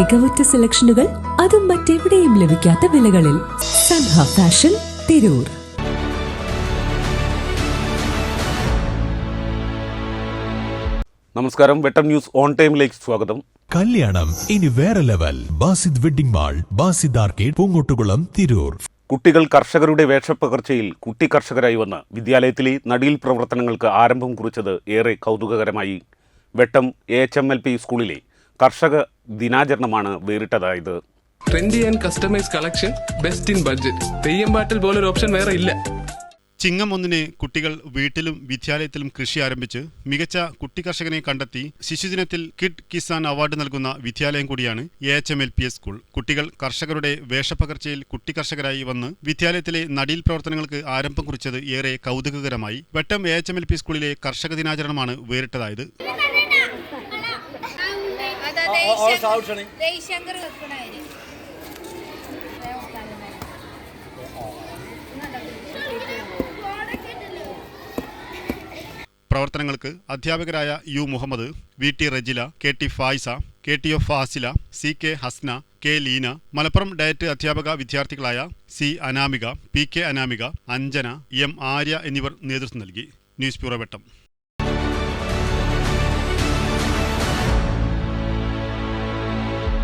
മികവുറ്റ സെലക്ഷനുകൾ അതും മറ്റെവിടെയും ലഭിക്കാത്ത വിലകളിൽ സൻഹ ഫാഷൻ തിരൂർ. നമസ്കാരം. വെട്ടം ന്യൂസ് ഓൺ ടൈമിലേക്ക് സ്വാഗതം. കല്യാണം ഇനി വേറെ level. Basid wedding mall Basid arcade Poongottukulam Tirur. കുട്ടികൾ കർഷകരുടെ വേഷപ്പകർച്ചയിൽ കുട്ടി കർഷകരായി വന്ന് വിദ്യാലയത്തിലെ നടിയിൽ പ്രവർത്തനങ്ങൾക്ക് ആരംഭം കുറിച്ചത് ഏറെ കൗതുകകരമായി. Vettom A H M L P സ്കൂളിലെ കർഷക ദിനാചരണമാണ് വേറിട്ടതായത് trendy and customise collection best in budget Theyyam പാട്ടിൽ പോലൊരു ഓപ്ഷൻ വേറെ ഇല്ല. ചിങ്ങം ഒന്നിന് കുട്ടികൾ വീട്ടിലും വിദ്യാലയത്തിലും കൃഷി ആരംഭിച്ച് മികച്ച കുട്ടി കർഷകനെ കണ്ടെത്തി ശിശുദിനത്തിൽ കിഡ് കിസാൻ അവാർഡ് നൽകുന്ന വിദ്യാലയം കൂടിയാണ് A H M L P S school കുട്ടികൾ കർഷകരുടെ വേഷപ്പകർച്ചയിൽ കുട്ടി കർഷകരായി വന്ന് വിദ്യാലയത്തിലെ നടീൽ പ്രവർത്തനങ്ങൾക്ക് ആരംഭം കുറിച്ചത് ഏറെ കൗതുകകരമായി. Vettom A H M L P സ്കൂളിലെ കർഷക ദിനാചരണമാണ് വേറിട്ടതായത്. ജയശങ്കർ വെക്കണായിരുന്നു പ്രവർത്തനങ്ങൾക്ക് അധ്യാപകരായ U Muhammad V T Rajila K T Faiza K T F Fasila C K Hasna K Leena Malappuram DIET അധ്യാപക വിദ്യാർത്ഥികളായ C Anamika P K Anamika Anjana M Arya എന്നിവർ നേതൃത്വം നൽകി. News bureau Vettom.